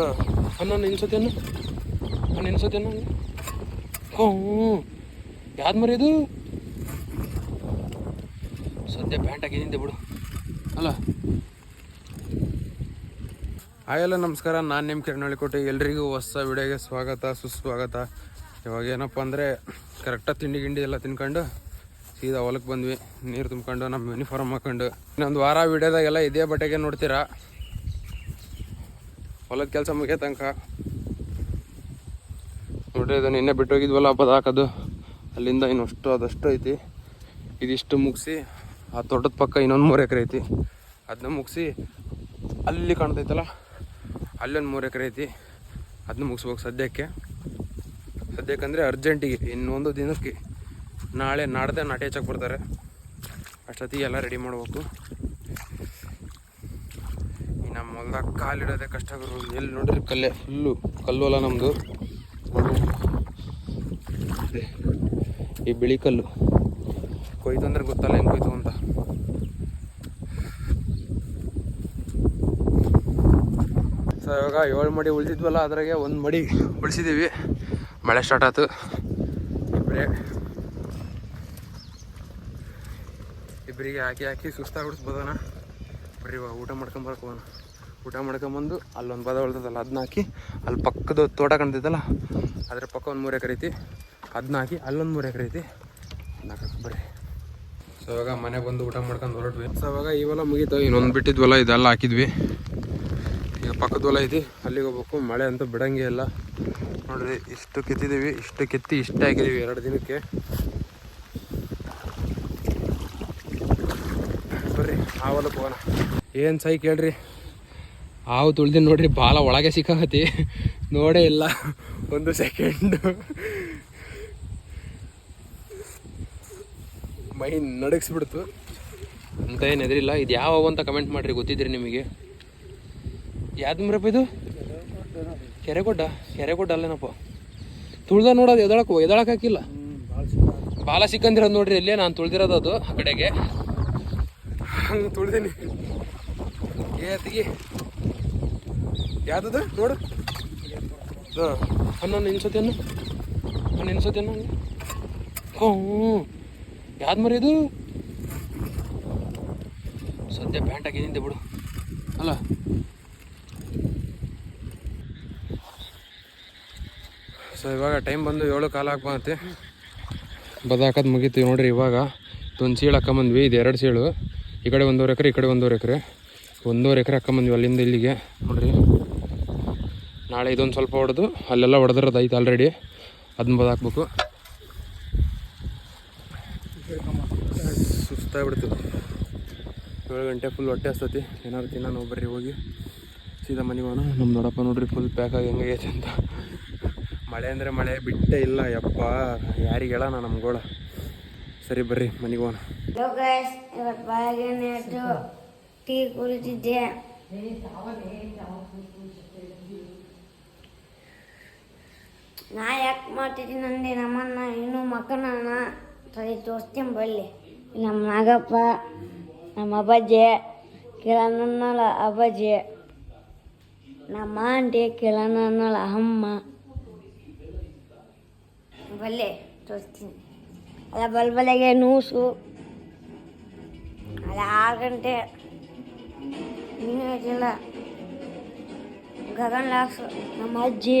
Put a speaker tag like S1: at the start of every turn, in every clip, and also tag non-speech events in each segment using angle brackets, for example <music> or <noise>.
S1: ಅನ್ನ ನಿನ್ಸತೇನು ಓ ಹ್ಞೂ. ಯಾವ್ದು ಮರಿ ಇದು? ಸದ್ಯ ಪ್ಯಾಂಟ್ ಹಾಕಿದ್ದೆ ಬಿಡು. ಅಲ್ಲ. ಹಾಯಲ್ಲ ನಮಸ್ಕಾರ. ನಾನು ನಿಮ್ಮ ಕಿರಣಳ್ಳಿಕೋಟೆ ಎಲ್ರಿಗೂ ಹೊಸ ವಿಡಿಯೋಗೆ ಸ್ವಾಗತ, ಸುಸ್ವಾಗತ. ಇವಾಗ ಏನಪ್ಪ ಅಂದರೆ ಕರೆಕ್ಟಾಗಿ ತಿಂಡಿ ಗಿಂಡಿ ಎಲ್ಲ ತಿನ್ಕೊಂಡು ಸೀದಾ ಹೊಲಕ್ಕೆ ಬಂದ್ವಿ. ನೀರು ತುಂಬ್ಕೊಂಡು ನಮ್ಮ ಯೂನಿಫಾರ್ಮ್ ಹಾಕೊಂಡು. ಇನ್ನೊಂದು ವಾರ ವಿಡಿಯೋದಾಗೆಲ್ಲ ಇದೇ ಬಟ್ಟೆಗೆ ನೋಡ್ತೀರಾ? ಹೊಲದ ಕೆಲಸ ಮುಗಿಯೋ ತನಕ. ನೋಡ್ರಿ ಅದು ನಿನ್ನೆ ಬಿಟ್ಟು ಹೋಗಿದ್ವಲ್ಲ ಹಬ್ಬದ ಹಾಕೋದು. ಅಲ್ಲಿಂದ ಇನ್ನಷ್ಟು ಅದಷ್ಟು ಐತಿ. ಇದಿಷ್ಟು ಮುಗಿಸಿ, ಆ ತೋಟದ ಪಕ್ಕ ಇನ್ನೊಂದು ಮೂರು ಎಕರೆ ಐತಿ. ಅದನ್ನ ಮುಗಿಸಿ, ಅಲ್ಲಿ ಕಾಣ್ತೈತಲ್ಲ, ಅಲ್ಲೊಂದು ಮೂರು ಎಕರೆ ಐತಿ. ಅದನ್ನ ಮುಗಿಸ್ಬೇಕು ಸದ್ಯಕ್ಕೆ. ಸದ್ಯಕ್ಕೆ ಅಂದರೆ ಅರ್ಜೆಂಟಿಗೆ, ಇನ್ನೊಂದು ದಿನಕ್ಕೆ. ನಾಳೆ ನಾಡ್ದೆ ನಾಟಿ ಹಚ್ಚಕ್ಕೆ ಬರ್ತಾರೆ. ಅಷ್ಟೊತ್ತಿಗೆ ಎಲ್ಲ ರೆಡಿ ಮಾಡ್ಬೇಕು. ನಮ್ಮ ಹೊಲ್ದಾಗ ಕಾಲಿಡೋದೇ ಕಷ್ಟ ಆಗಿರೋದು ಎಲ್ಲಿ ನೋಡ್ರಿ ಕಲ್ಲೇ? ಫುಲ್ಲು ಕಲ್ಲು ಅಲ್ಲ ನಮ್ಮದು ಈ ಬಿಳಿ ಕಲ್ಲು. ಕೊಯ್ತು ಅಂದ್ರೆ ಗೊತ್ತಲ್ಲ ಹೆಂಗೆ ಕೊಯ್ತು ಅಂತ. ಸೊ ಇವಾಗ ಏಳು ಮಡಿ ಉಳಿದಿದ್ವಲ್ಲ, ಅದ್ರಾಗೆ ಒಂದು ಮಡಿ ಉಳಿಸಿದ್ದೀವಿ ಮಳೆ ಸ್ಟಾರ್ಟ್ ಆಯ್ತು ಇಬ್ಬರೇ ಇಬ್ಬರಿಗೆ ಹಾಕಿ ಹಾಕಿ ಸುಸ್ತಾಗ್ಬಿಡ್ಸ್ಬೋದನ ಬರ್ರಿ ಇವಾಗ ಊಟ ಮಾಡ್ಕೊಂಬರಕ್ಕೆ ಹೋಗೋಣ. ಊಟ ಮಾಡ್ಕೊಂಬಂದು ಅಲ್ಲೊಂದು ಬದ ಉಳ್ದದಲ್ಲ ಅದನ್ನ ಹಾಕಿ, ಅಲ್ಲಿ ಪಕ್ಕದ ತೋಟ ಕಾಣ್ತೈತಲ್ಲ ಅದ್ರ ಪಕ್ಕ ಒಂದು ಮೂರು ಎಕರೆ ಐತಿ. ಅದನ್ನ ಹಾಕಿ ಅಲ್ಲೊಂದು ಮೂರು ಎಕರೆ ಐತಿ. ಬರ್ರಿ. ಸೊ ಇವಾಗ ಮನೆಗೆ ಬಂದು ಊಟ ಮಾಡ್ಕೊಂಡು ಹೊರಟ್ವಿ. ಸೊ ಇವಾಗ ಇವೆಲ್ಲ ಮುಗೀತು. ಇನ್ನೊಂದು ಬಿಟ್ಟಿದ್ವಲ್ಲ ಇದೆಲ್ಲ ಹಾಕಿದ್ವಿ. ಈಗ ಪಕ್ಕದ ಹೊಲ ಐತಿ. ಅಲ್ಲಿಗೆ ಹೋಗ್ಬೇಕು. ಮಳೆ ಅಂತೂ ಬಿಡಂಗೆ ಇಲ್ಲ. ನೋಡ್ರಿ, ಇಷ್ಟು ಕೆತ್ತಿದ್ದೀವಿ ಇಷ್ಟು ಕೆತ್ತಿ ಇಷ್ಟೇ ಹಾಕಿದ್ದೀವಿ ಎರಡು ದಿನಕ್ಕೆ. ಬರ್ರಿ, ಆ ಹೊಲಕ್ಕೆ ಹೋಗೋಣ. ಏನು ಸೈ ಕೇಳ್ರಿ? ಹಾವು ತುಳ್ದಿನ ನೋಡ್ರಿ ಬಾಲ ಒಳಗೆ ಸಿಕ್ಕಾಕತಿ ನೋಡೇ ಇಲ್ಲ. ಒಂದು ಸೆಕೆಂಡ್ ಮೈ ನಡಗಿಸ್ಬಿಡ್ತು. ಅಂತ ಏನು ಎದುರಿಲ್ಲ ಇದು ಯಾವ ಅಂತ ಕಮೆಂಟ್ ಮಾಡ್ರಿ, ಗೊತ್ತಿದ್ರಿ ನಿಮಗೆ. ಯಾವ್ದು ಮರಪ್ಪ ಇದು? ಕೆರೆಗೊಡ್ಡ? ಕೆರೆಗೊಡ್ಡ ಅಲ್ಲೇನಪ್ಪ? ತುಳ್ದ ನೋಡೋದು ಎದಳಕ್ಕೆ ಎದಳಕ್ಕೆ ಹಾಕಿಲ್ಲ. ಬಾಲ ಸಿಕ್ಕಂದಿರೋದು ನೋಡ್ರಿ, ಇಲ್ಲೇ ನಾನು ತುಳ್ದಿರೋದು ಅದು, ಆ ಕಡೆಗೆ. ಹಂಗೆ ತುಳ್ದೀನಿ. ಏ ಯಾವ್ದದು? ನೋಡು. ಹಾಂ ಹನ್ನೊಂದು ನಿನ್ಸತೇನು ಹನ್ನೊಂದು ನಿನ್ಸತೇನು ಹ್ಞೂ. ಯಾವ್ದು ಮರಿ ಇದು? ಸದ್ಯ ಪ್ಯಾಂಟ್ ಹಾಕಿದ್ದೆ ಬಿಡು. ಅಲ್ಲ. ಸೊ ಇವಾಗ ಟೈಮ್ ಬಂದು ಏಳು ಕಾಲ ಹಾಕ್ಬಂತೆ ಬದಾಕದ್ ಮುಗೀತೀವಿ ಮುಗೀತು ನೋಡ್ರಿ ಇವಾಗ. ಒಂದು ಸೀಳು ಹಾಕೊಂಬಂದ್ವಿ ಇದು ಎರಡು ಸೀಳು. ಈ ಕಡೆ ಒಂದೂವರೆ ಎಕರೆ, ಈ ಕಡೆ ಒಂದೂವರೆ ಎಕರೆ. ಒಂದೂವರೆ ಎಕರೆ ಹಾಕೊಂಬಂದ್ವಿ ಅಲ್ಲಿಂದ ಇಲ್ಲಿಗೆ. ನೋಡ್ರಿ. ನಾಳೆ ಇದೊಂದು ಸ್ವಲ್ಪ ಹೊಡೆದು ಅಲ್ಲೆಲ್ಲ ಹೊಡೆದಿರೋದು ಐತೆ ಆಲ್ರೆಡಿ ಅದನ್ನ ಬದ ಹಾಕ್ಬೇಕು. ಸುಸ್ತಾಗ್ಬಿಡ್ತು ಏಳು ಗಂಟೆ ಫುಲ್ ಹೊಟ್ಟೆ ಹಸ್ತತಿ. ಏನಾದ್ರು ನಾವು ಬರ್ರಿ, ಹೋಗಿ. ಸೀದಾ ಮನೆಗೆ ಹೋಗೋಣ. ನಮ್ಮ ದೊಡ್ಡಪ್ಪ ನೋಡ್ರಿ ಫುಲ್ ಪ್ಯಾಕ್ ಆಗಿ ಹೆಂಗೈತೆ ಅಂತ. ಮಳೆ ಅಂದರೆ ಮಳೆ, ಬಿಟ್ಟೇ ಇಲ್ಲ, ಯಪ್ಪ. ಯಾರಿಗೆ ಹೇಳೋಣ ನಮ್ಗೋಳ ಸರಿ ಬರ್ರಿ, ಮನೆಗೆ ಹೋಗೋಣ.
S2: ಟೀ ಕುಡಿತಿದ್ದೆ. ನಾ ಯಾಕೆ ಮಾಡ್ತಿದ್ದೀನಿ ಅಂದೆ ನಮ್ಮನ್ನ ಇನ್ನೂ ಮಕ್ಕಳನ್ನ ಸರಿ ತೋರಿಸ್ತೀನಿ ಬಲ್ಲಿ ನಮ್ಮ ನಾಗಪ್ಪ, ನಮ್ಮ ಅಪ್ಪಾಜಿ ಕಿರಣನ್ನಳ ಅಪ್ಪಾಜಿ, ನಮ್ಮ ಆಂಟಿ ಕಿರಣನ್ನಳ ಅಮ್ಮ. ಬಲ್ಲೆ ತೋರಿಸ್ತೀನಿ. ಅಲ್ಲ ಬಲ್ಬಲೆಗೆ ನೂಸು. ಅಲ್ಲ, ಆರು ಗಂಟೆ ಇನ್ನೂ ಗಗನ್ ಲಾಕ್ಸ್, ನಮ್ಮ ಅಜ್ಜಿ.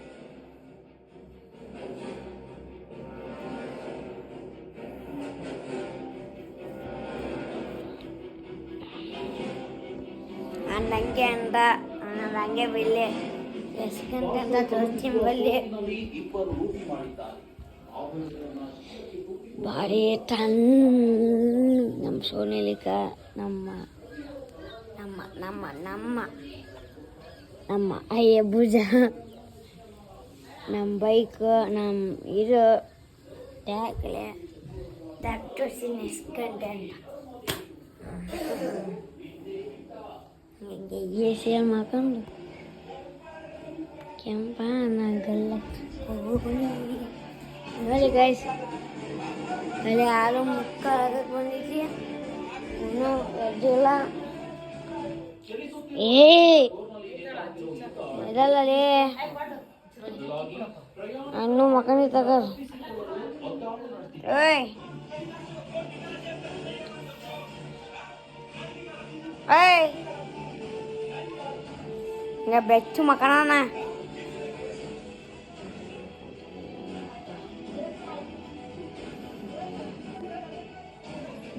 S2: ನಂಗೆ ಅಂದ. ನಂಗೆ ಬಿಲ್ಲೆ ಅಂತ ಭಾರಿ ನಮ್ಮ ಸೋನಿಲಿಕ ನಮ್ಮ ನಮ್ಮ ನಮ್ಮ ನಮ್ಮ ನಮ್ಮ ಅಯ್ಯ ಭುಜ, ನಮ್ಮ ಬೈಕ್, ನಮ್ಮ ಇದು, ಟ್ಯಾಕ್ಲೆ ಡಾಕ್ಟರ್ ಸಿನ್ ಎಸ್ಕಂತ ಹಿಂಗೆ ಎ ಸಿ ಹಾಕೊಂಡು ಕೆಂಪ ನಾಗಲ್ಲ ನೋಡಿ ಗೈಸ್ ಅಲ್ಲಿ ಹಾಲು ಮುಕ್ಕ ಆಗಕ್ಕೆ ಬಂದಿದ್ವಿ ಇನ್ನೂ ಎದ್ದಿಲ್ಲ ಏ ಇದಲ್ಲ ರೀ ಅನ್ನು ಮಕ್ಕಳಿ ತಗೋ ಓಯ್ ಓಯ್ ಹಿಂಗ ಬೆಚ್ಚು ಮಕ್ಕಳನ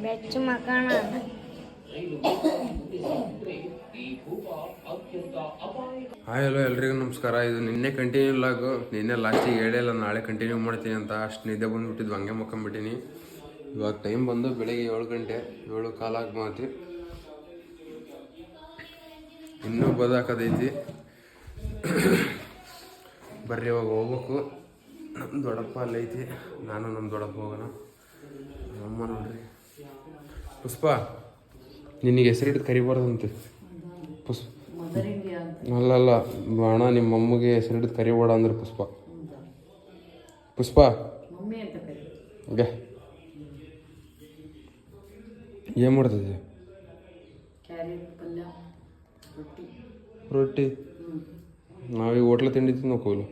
S2: ಬೆಚ್ಚು ಮಕ್ಕಳ
S1: ಹಾಯ್ ಹಲೋ ಎಲ್ರಿಗೂ ನಮಸ್ಕಾರ. ಇದು ನಿನ್ನೆ ಕಂಟಿನ್ಯೂ ಲಾಗು ನಿನ್ನೆ ಲಾಸ್ಟಿಗೆ ಹೇಳಿಲ್ಲ ನಾಳೆ ಕಂಟಿನ್ಯೂ ಮಾಡ್ತೀನಿ ಅಂತ ಅಷ್ಟು ನಿದ್ದೆ ಬಂದುಬಿಟ್ಟಿದ್ವಿ, ಹಂಗೆ ಮಕ್ಕೊಂಬಿಟ್ಟಿನಿ ಇವಾಗ ಟೈಮ್ ಬಂದು ಬೆಳಿಗ್ಗೆ ಏಳು ಗಂಟೆ, ಏಳು ಕಾಲಾಗಿ ಮಾತಿ ಇನ್ನೂ ಬದಾಕದೈತಿ. ಬರ್ರಿ ಇವಾಗ ಹೋಗ್ಬೇಕು. ನಮ್ಮ ದೊಡ್ಡಪ್ಪ ಅಲ್ಲೈತಿ ನಾನು ನಮ್ಮ ದೊಡ್ಡಪ್ಪ ಹೋಗೋಣ. ಅಮ್ಮ ನೋಡ್ರಿ. ಪುಷ್ಪ ನಿನಗೆ ಹೆಸರಿಟ್ಟು ಕರಿಬಾರ್ದಂತೆ ಪುಷ್ಪ. ಅಲ್ಲಲ್ಲ ಅಣ್ಣ ನಿಮ್ಮ ಅಮ್ಮಗೆ ಹೆಸರಿಟ್ಟು ಕರಿಬೇಡ ಅಂದ್ರೆ ಪುಷ್ಪ. ಪುಷ್ಪ. ಗೆ. ಏನು ಮಾಡ್ತಿದ್ದೆ? ರೊಟ್ಟಿ. ನಾವೀಗ ಹೋಟ್ಲ ತಿಂಡಿ ತಿನ್ನೋಕೆ ಹೋಗ್ಲು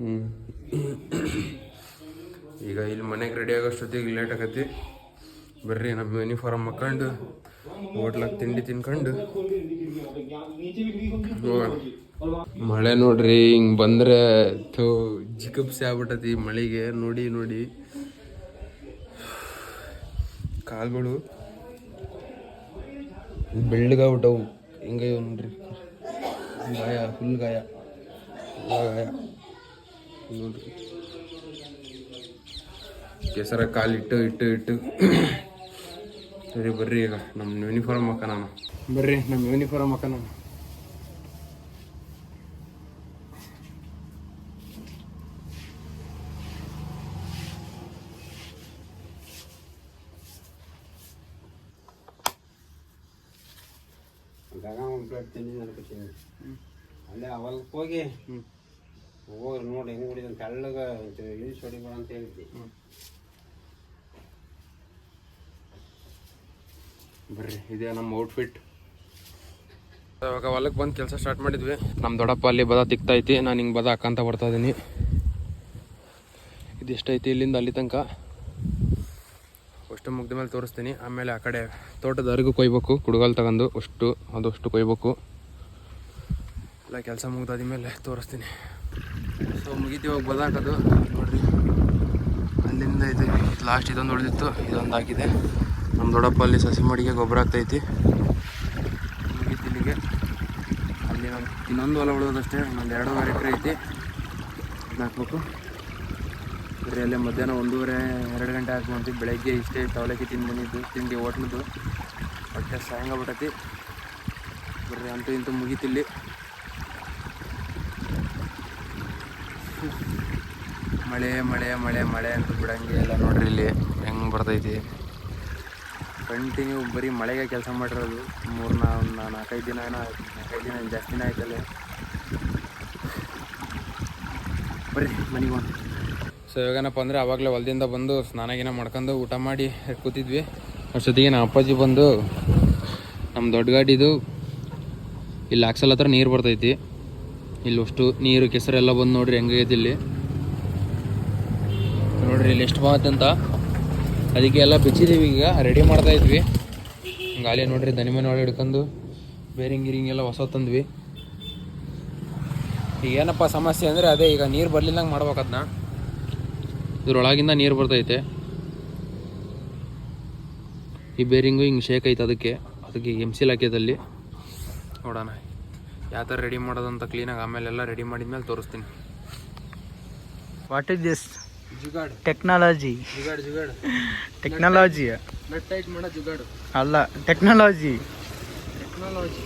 S1: ಹ್ಞೂ ಈಗ ಇಲ್ಲಿ ಮನೆಗೆ ರೆಡಿ ಆಗೋಷ್ಟೊತ್ತಿಗೆ ಲೇಟ್ ಆಗತ್ತಿ. ಬರ್ರಿ, ನಮ್ಮ ಯೂನಿಫಾರ್ಮ್ ಹಾಕೊಂಡು ಹೋಟ್ಲಾಗ ತಿಂಡಿ ತಿನ್ಕೊಂಡು. ಮಳೆ ನೋಡ್ರಿ, ಹಿಂಗೆ ಬಂದ್ರೆ ಥೋ ಜಿಕಪ್ಸಿ ಆಗ್ಬಿಟ್ಟತಿ ಮಳೆಗೆ. ನೋಡಿ ನೋಡಿ. ಕಾಲ್ಗಳು. ಬೆಳ್ಳಗಾಗ್ಬಿಟ್ಟವು. ಹಿಂಗೆ ಇವ್ ನೋಡ್ರಿ. ಗಾಯ ಫುಲ್ ಗಾಯ. ಗಾಯ. ನೋಡ್ರಿ. ಕೆಸರ ಕಾಲಿಟ್ಟು ಇಟ್ಟು ಇಟ್ಟು ಸರಿ, ಬರ್ರಿ ಈಗ. ನಮ್ಮ ಯೂನಿಫಾರ್ಮ್ ಹಾಕ ನಾನು. ಬರ್ರಿ, ನಮ್ಮ ಯೂನಿಫಾರ್ಮ್ ಹಾಕ ನಾನು.
S3: ಗಗ ಒಂದು ಪ್ಲೇಟ್ ಅನ್ಕೋತೀನಿ ಅಲ್ಲೇ ಅವಲ್ಕ್ ಹೋಗಿ ಹೋಗ್ರಿ ನೋಡಿ ಹೆಂಗೆ ಹೊಡಿದ ತೆಳ್ಳಗ ಇಳಿಸಿ ಹೊಡಿಬೇಡ ಅಂತ ಹೇಳಿದ್ವಿ.
S1: ಬರ್ರಿ ಇದೇ ನಮ್ಮ ಔಟ್ಫಿಟ್ ಇವಾಗ ಹೊಲಕ್ಕೆ ಬಂದು ಕೆಲಸ ಸ್ಟಾರ್ಟ್ ಮಾಡಿದ್ವಿ. ನಮ್ಮ ದೊಡ್ಡಪ್ಪ ಅಲ್ಲಿ ಬದ ತಿಕ್ತೈತಿ ನಾನು ಹಿಂಗೆ ಬದ ಹಾಕಂತ ಬರ್ತಾ ಇದೀನಿ. ಇದಿಷ್ಟೈತಿ ಇಲ್ಲಿಂದ ಅಲ್ಲಿ ತನಕ. ಅಷ್ಟು ಮುಗ್ದ ಮೇಲೆ ತೋರಿಸ್ತೀನಿ. ಆಮೇಲೆ ಆ ಕಡೆ ತೋಟದವರೆಗೂ ಕೊಯ್ಬೇಕು. ಕುಡುಗಲ್ ತಗೊಂಡು ಅಷ್ಟು, ಅದಷ್ಟು ಕೊಯ್ಬೇಕು. ಎಲ್ಲ ಕೆಲಸ ಮುಗ್ದಾದ್ಮೇಲೆ ತೋರಿಸ್ತೀನಿ. ಸೊ ಮುಗಿತೀವಾಗ ಇವಾಗ ನೋಡಿರಿ. ಅಲ್ಲಿಂದ ಇದು ಲಾಸ್ಟ್ ಇದೊಂದು ಉಳಿದಿತ್ತು. ಇದೊಂದು ಹಾಕಿದೆ ನಮ್ಮ ದೊಡ್ಡಪ್ಪ ಅಲ್ಲಿ ಸಸಿ ಮಡಿಗೆ ಗೊಬ್ಬರ ಆಗ್ತೈತಿ. ಮುಗಿತಿ ಇಲ್ಲಿಗೆ. ಅಲ್ಲಿ ಇನ್ನೊಂದು ಹೊಲ ಉಳಿದಷ್ಟೇ ಒಂದು ಎರಡೂವರೆ ಎಕರೆ ಐತಿ. ಹಾಕ್ಬೇಕು. ಬರೀ ಅಲ್ಲೇ ಮಧ್ಯಾಹ್ನ ಒಂದೂವರೆ, ಎರಡು ಗಂಟೆ ಹಾಕ್ಕೊಂತೀವಿ ಬೆಳಗ್ಗೆ ಇಷ್ಟೇ ಅವಲಕ್ಕಿ ತಿಂದು ಬಂದಿದ್ದು, ತಿಂಡಿ ಹೋಟ್ಲದ್ದು. ಹೊಟ್ಟೆ ಸಾಯಂಗ ಬಿಟ್ಟತಿ ಬರ್ರಿ, ಅಂತೂ ಇಂತೂ ಮುಗೀತಿಲ್ಲಿ ಮಳೆ ಮಳೆ ಮಳೆ ಮಳೆ ಅಂತ ಬಿಡಂಗೆ ಎಲ್ಲ ನೋಡ್ರಿ ಇಲ್ಲಿ ಹೆಂಗೆ ಬರ್ತೈತಿ. ಕಂಟಿನ್ಯೂ ಬರೀ ಮಳೆಗೆ ಕೆಲಸ ಮಾಡಿರೋದು. ಮೂರು ನಾ ಒಂದು ನಾಲ್ಕೈದು ದಿನ. ನಾಲ್ಕೈದು ದಿನ ಜಾಸ್ತಿನೇ ಆಯ್ತಲ್ಲ. ಬರ್ರಿ, ಮನೆಗೆ ಸೊ ಇವಾಗೇನಪ್ಪ ಅಂದರೆ ಆವಾಗಲೇ ಹೊಲದಿಂದ ಬಂದು ಸ್ನಾನ ಗೀನ ಮಾಡ್ಕೊಂಡು ಊಟ ಮಾಡಿ ಕೂತಿದ್ವಿ. ಅಷ್ಟೊತ್ತಿಗೆ ನಮ್ಮ ಅಪ್ಪಾಜಿ ಬಂದು ನಮ್ಮ ದೊಡ್ಡ ಗಾಡಿದು ಇಲ್ಲಿ ಹಾಕ್ಸಲ್ ಹತ್ರ ನೀರು ಬರ್ತೈತಿ. ಇಲ್ಲಿ ಅಷ್ಟು ನೀರು ಕೆಸರೆಲ್ಲ ಬಂದು ನೋಡ್ರಿ ಹೆಂಗೈತಿ ಇಲ್ಲಿ. ನೋಡ್ರಿ ಇಲ್ಲಿ ಎಷ್ಟು ಅಂತ. ಅದಕ್ಕೆ ಎಲ್ಲ ಬಿಚ್ಚಿದ್ದೀವಿ ಈಗ ರೆಡಿ ಮಾಡ್ತಾ ಇದ್ವಿ. ಗಾಳಿ ನೋಡ್ರಿ ದನಿಮನೆ ಒಳಗೆ ಹಿಡ್ಕೊಂಡು ಬೇರಿಂಗ್ ಗಿರಿಂಗ್ ಎಲ್ಲ ಹೊಸ ತಂದ್ವಿ. ಈಗ ಏನಪ್ಪ ಸಮಸ್ಯೆ ಅಂದರೆ ಅದೇ, ಈಗ ನೀರು ಬರ್ಲಿಲ್ಲಂಗೆ ಮಾಡ್ಬೇಕು ಇದ್ರೊಳಗಿಂದ ನೀರು ಬರ್ತೈತೆ. ಈ ಬೇರಿಂಗು ಹಿಂಗೆ ಶೇಕ್ ಐತೆ ಅದಕ್ಕೆ. ಅದಕ್ಕೆ ಎಂ ಸಿ ಹಾಕಿದಲ್ಲಿ ನೋಡೋಣ. ಯಾವ ಥರ ರೆಡಿ ಮಾಡೋದಂತ ಕ್ಲೀನಾಗಿ ಆಮೇಲೆ ಎಲ್ಲ ರೆಡಿ ಮಾಡಿದ್ಮೇಲೆ ತೋರಿಸ್ತೀನಿ.
S4: What is this
S1: jugaad.
S4: Technology
S1: jugaad jugaad.
S4: Technology
S1: nut tight ಮಾಡೋ ಜುಗಾಡು.
S4: ಅಲ್ಲ ಟೆಕ್ನಾಲಜಿ
S1: ಟೆಕ್ನಾಲಜಿ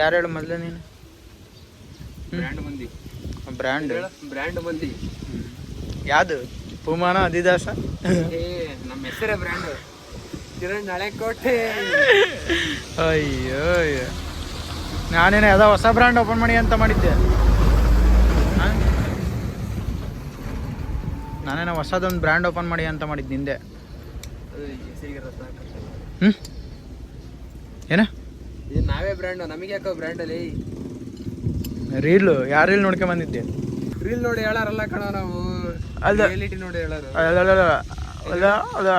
S4: ಯಾರು ಹೇಳು ಮೊದಲೇ ನೀನು?
S1: ಬ್ರ್ಯಾಂಡ್ ಮಂದಿ.
S4: ಬ್ರ್ಯಾಂಡ್?
S1: ಬ್ರ್ಯಾಂಡ್ ಮಂದಿ.
S4: ಯಾವುದು? ಪುಮಾನ ಅದಿದಾಸ?
S1: ಏ ನಮ್ಮ ಹೆಸರೇ ಬ್ರ್ಯಾಂಡ್. ಕಿರಣ್ ನಾಳೆ ಕೋಟೆ
S4: ಅಯ್ಯೋ ಅಯ್ಯೋ. ನಾನೇನು ಯಾವುದೋ ಹೊಸ ಬ್ರ್ಯಾಂಡ್ ಓಪನ್ ಮಾಡಿ ಅಂತ ಮಾಡಿದ್ದೆ. ನಾನೇನ ಹೊಸದೊಂದು ಬ್ರ್ಯಾಂಡ್ ಓಪನ್ ಮಾಡಿ ಅಂತ ಮಾಡಿದ್ದು ನಿಂದೆ. ಹ್ಞೂ ಏನ?
S1: ಬ್ರ್ಯಾಂಡ್ ನಮಗೆ ಯಾಕೋ ಬ್ರ್ಯಾಂಡ್ ಅಲ್ಲಿ?
S4: ರೀಲ್ ಯಾರು ರೀಲ್ ನೋಡ್ಕೊಂಡ್ ಬಂದಿದ್ದೆ?
S1: ರೀಲ್ ನೋಡಿ ಹೇಳಾರಲ್ಲ ಕಣ ನಾವು.
S4: ಅಲ್ಲ.
S1: ರಿಯಾಲಿಟಿ ನೋಡಿ ಹೇಳಾರು.
S4: ಅಲ್ಲ ಅಲ್ಲ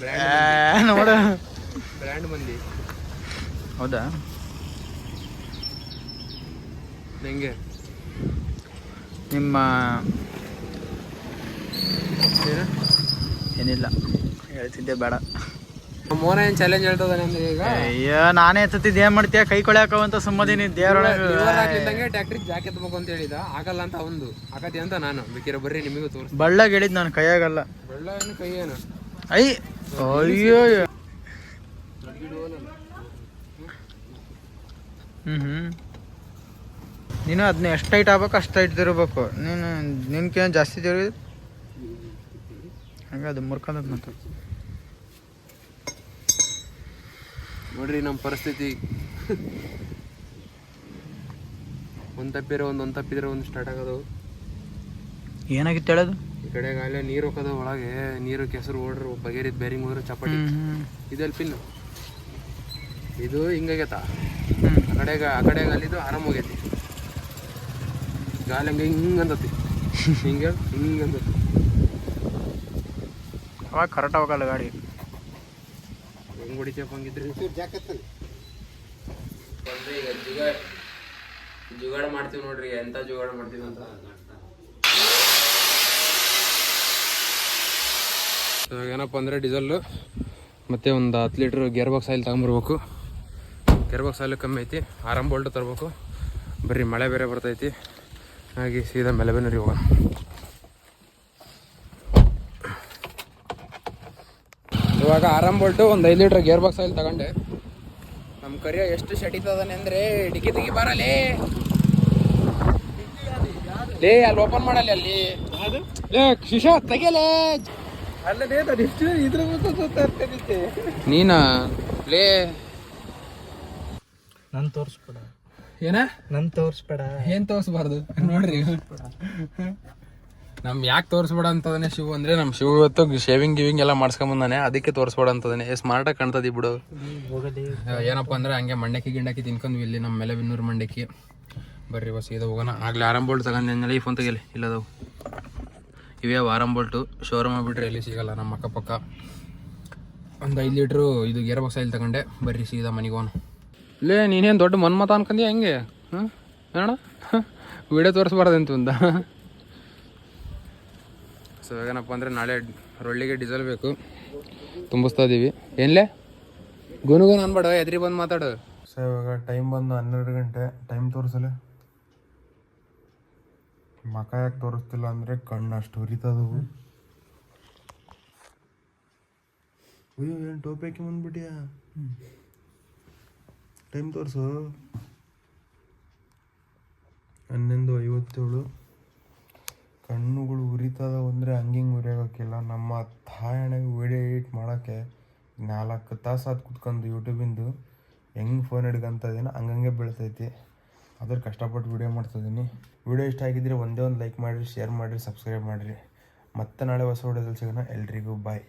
S1: ಬ್ರ್ಯಾಂಡ್
S4: ನೋಡ.
S1: ಬ್ರ್ಯಾಂಡ್ ಮಂದಿ.
S4: ಹೌದಾ?
S1: ಹೆಂಗೆ?
S4: ನಿಮ್ಮ
S1: ಏನು?
S4: ಏನಿಲ್ಲ. ಹೇಳ್ತಿದ್ದೆ ಬೇಡ.
S1: ಮೋನ ಏನ್ ಚಾಲೆಂಜ್ ಹೇಳ್ತದಾನೆ ಅಂದ್ರೆ ಈಗ?
S4: ಅಯ್ಯೋ ನಾನೇ ಎತ್ತತ್ತಿದ್ ಏನ್ ಮಾಡ್ತೀಯ? ಕೈ ಕೊಳ್ಯಾಕವಂತ ಸುಮ್ಮದೀನಿ ದೇವ್ರೊಳಗೆ
S1: ಲಿವರ್ ಹಾಕ್ಲಿದ್ದಂಗೆ ಟ್ಯಾಕ್ಟ್ರಿಗೆ ಜಾಕ್ ಎತ್ಬೇಕು ಅಂತ ಹೇಳಿದ. ಆಗಲ್ಲ ಅಂತ ಒಂದು ಆಗತಿ ಅಂತ ನಾನು. ಬೇಕಿರ ಬರ್ರಿ ನಿಮಗೂ ತೋರಿಸ್
S4: ಬಳ್ಳಾಗ ಹೇಳಿದ್ ನಾನು ಕೈಯಾಗಲ್ಲ.
S1: ಬಳ್ಳ ಏನು ಕೈ ಏನು?
S4: ಐ ಅಯ್ಯೋ ಹ್ಮ್ ಹ್ಮ್. ನೀನು ಅದನ್ನ ಎಷ್ಟು ಟೈಟ್ ಆಗ್ಬೇಕು ಅಷ್ಟು ಟೈಟ್ ತಿರ್ಬೇಕು ನೀನು ನಿನ್ಕೇನು ಜಾಸ್ತಿ ತಿರುಗಿ ಹಂಗೆ ಅದು ಮುರ್ಕೊಂಡದ್ ಮತ್ತೆ.
S1: ನೋಡ್ರಿ ನಮ್ಮ ಪರಿಸ್ಥಿತಿ. ಒಂದು ತಪ್ಪಿರೋ ಒಂದು ಒಂದು ತಪ್ಪಿದ್ರೆ ಒಂದು ಸ್ಟಾರ್ಟ್ ಆಗೋದು.
S4: ಏನಾಗಿತ್ತು ಹೇಳೋದು?
S1: ಈ ಕಡೆ ಅಲ್ಲೇ ನೀರು ಹೋಗೋದು ಒಳಗೆ ನೀರು ಕೆಸರು ಓಡ್ರು ಬಗೆರಿ ಬೇರಿಂಗ್ ಹೋದ್ರೆ ಚಪಾಟಿ ಇದೆಲ್ಲ ಪಿನ್ ಇದು ಹಿಂಗಾಗೈತ? ಆ ಕಡೆಗೆ ಆ ಕಡೆಗೆ ಅಲ್ಲಿದ್ದು ಆರಾಮ್ ಹೋಗೈತಿ. ಗಾಲಿ ಹಂಗೆ <laughs> ಹಿಂಗೆ ಅಂದತಿ. ಹಿಂಗೆ ಹಿಂಗೆ ಅಂದತಿ.
S4: ಅವಾಗ ಕರೆಕ್ಟ್ ಹೋಗಲ್ಲ ಗಾಡಿ?
S1: ಹೆಂಗ್ ಹೊಡಿತೀಯಪ್ಪ ಹಂಗಿದ್ರಿ
S3: ಚೂರು ಜಾಕತ್ತಲ್ಲಿ
S1: ಬಂದ್ರೆ ಈಗ ಜುಗಾಡ್ ಜುಗಾಡ್ ಮಾಡ್ತೀವಿ ನೋಡ್ರಿ ಎಂತ ಜುಗಾಡ್ ಮಾಡ್ತೀವಿ ಅಂತ. ಇವಾಗ ಏನಪ್ಪ ಅಂದರೆ ಡೀಸೆಲ್ಲು ಮತ್ತು ಒಂದು ಹತ್ತು ಲೀಟ್ರ್ ಗೇರ್ ಬಾಕ್ಸ್ ಆಯಿಲ್ ತೊಗೊಂಬರ್ಬೇಕು. ಗೇರ್ ಬಾಕ್ಸ್ ಆಯಿಲ್ ಕಮ್ಮಿ ಐತಿ ಆರಾಮ್ ಬೋಲ್ಟ್ ತರಬೇಕು. ಬರೀ ಮಳೆ ಬೇರೆ ಬರ್ತೈತಿ. ಹಾಗೆ ಸೀದಾ ಮೆಲಬೆನರಿ ಹೋಗೋಣ. ಇವಾಗ ಆರಾಮ್ ಬೋಲ್ಟು ಒಂದು ಐದು ಲೀಟ್ರ್ ಗೇರ್ ಬಾಕ್ಸ್ ಆಯಿಲ್ ತಗೊಂಡೆ. ನಮ್ಮ ಕರಿಯ ಎಷ್ಟು ಶಟಿತದಾನೆ ಅಂದರೆ ಡಿಕ್ಕಿ ತೆಗಿ ಬರಲೇ. ಲೇ ಅಲ್ಲಿ ಓಪನ್ ಮಾಡಲಿ ಅಲ್ಲಿ. ಲೇ ಶಿಶ ತೆಗಿಯಲೇ. ನೀನಾ? ಲೇ.
S4: ನನ್ ತೋರಿಸ್ಬೇಡ
S1: ಏನ?
S4: ನನ್ ತೋರಿಸ್ಬೇಡ.
S1: ಏನ್ ತೋರಿಸ್ಬಾರ್ದು? ನೋಡ್ರಿ. ನಮ್ ಯಾಕೆ ತೋರಿಸ್ಬೇಡ ಅಂತದನೆ ಶಿವ? ಅಂದ್ರೆ ನಮ್ ಶಿವ ಇವತ್ತು ಶೇವಿಂಗ್ ಗಿವಿಂಗ್ ಎಲ್ಲ ಮಾಡ್ಸ್ಕೊಂಬಂದಾನೆ. ಅದಕ್ಕೆ ತೋರಿಸ್ಬೇಡ ಅಂತದನೆ. ಸ್ಮಾರ್ಟ್ ಆಗಿ ಕಾಣ್ತದಿ ಬಿಡು. ಏನಪ್ಪ ಅಂದ್ರೆ ಹಂಗೆ ಮಂಡಕ್ಕಿ, ಗಿಂಡಕ್ಕಿ ತಿನ್ಕೊಂಡ್ವಿ ಇಲ್ಲಿ ನಮ್ಮ ಮೇಲೆ ಬಿನ್ನೂರು ಮಂಡಕ್ಕಿ. ಬರ್ರಿ ಬಸ್ ಇದು ಹೋಗೋಣ. ಆಗ್ಲಿ ಆರಾಮ್ ಬೋಲ್ಟ್ ತಗೊಂಡೆ ಈ ಫೋನ್ ತೆಗಿಲಿ. ಇಲ್ಲದವು. ಇವೇ ಆರಾಮ್ ಬೋಲ್ಟು? ಶೋರೂಮ್ ಬಿಟ್ರೆ ಎಲ್ಲಿ ಸಿಗಲ್ಲ ನಮ್ಮ ಅಕ್ಕಪಕ್ಕ. ಒಂದು ಐದು ಲೀಟ್ರು ಇದು ಗೇರ್ ಬಾಕ್ಸ್ ಇಲ್ಲಿ ತಗೊಂಡೆ. ಬರ್ರಿ, ಸೀದಾ ಮನೆಗೆ ಹೋಗೋಣ. ಲೇ, ನೀನೇನು ದೊಡ್ಡ ಮನ್ಮತ ಅನ್ಕಂದಿ ಹೆಂಗೆ? ಹಾಂ ಹೇಳೋಣ ವಿಡಿಯೋ ತೋರಿಸ್ಬಾರ್ದಂತ ಅಂತ ಸೊ ಏನಪ್ಪ ಅಂದರೆ ನಾಳೆ ರೊಳ್ಳಿಗೆ ಡೀಸೆಲ್ ಬೇಕು. ತುಂಬಿಸ್ತಾ ಇದ್ದೀವಿ ಏನ್ಲೇ? ಗುನುಗುನ್ ಅನ್ಬೇಡ, ಎದ್ರಿ ಬಂದು ಮಾತಾಡು.
S5: ಸೊ ಇವಾಗ ಟೈಮ್ ಬಂದು ಹನ್ನೆರಡು ಗಂಟೆ. ಟೈಮ್ ತೋರಿಸಲು? ಮಕ ಯಾಕೆ ತೋರಿಸ್ತಿಲ್ಲ ಅಂದರೆ ಕಣ್ಣು ಅಷ್ಟು ಉರಿತದವು. ಅಯ್ಯೋ, ಏನು ಬಂದ್ಬಿಟ್ಟಿಯ? ಟೈಮ್ ತೋರಿಸು. ಹನ್ನೊಂದು ಐವತ್ತೇಳು. ಕಣ್ಣುಗಳು ಉರಿತದ ಅಂದರೆ ಹಂಗಿಂಗೆ ಉರಿಯೋಕ್ಕಿಲ್ಲ ನಮ್ಮ ತಾಯಣೆಗೆ ವಿಡಿಯೋ ಎಡಿಟ್ ಮಾಡೋಕ್ಕೆ ನಾಲ್ಕು ತಾಸು ಅದು ಕುತ್ಕೊಂಡು ಯೂಟ್ಯೂಬಿಂದು ಹೆಂಗೆ ಫೋನ್ ಹಿಡ್ಕೊಂತದೇನೋ ಹಂಗಂಗೆ ಬೀಳ್ತೈತಿ. ಅದ್ರ ಕಷ್ಟಪಟ್ಟು ವಿಡಿಯೋ ಮಾಡ್ತಿದ್ದೀನಿ ವಿಡಿಯೋ ಇಷ್ಟ ಆಗಿದ್ರೆ ಒಂದೇ ಒಂದು ಲೈಕ್ ಮಾಡಿರಿ ಶೇರ್ ಮಾಡಿರಿ ಸಬ್ಸ್ಕ್ರೈಬ್ ಮಾಡಿರಿ. ಮತ್ತೆ ನಾಳೆ ಹೊಸ ವಿಡಿಯೋದಲ್ಲಿ ಸಿಗೋಣ. ಎಲ್ರಿಗೂ ಬಾಯ್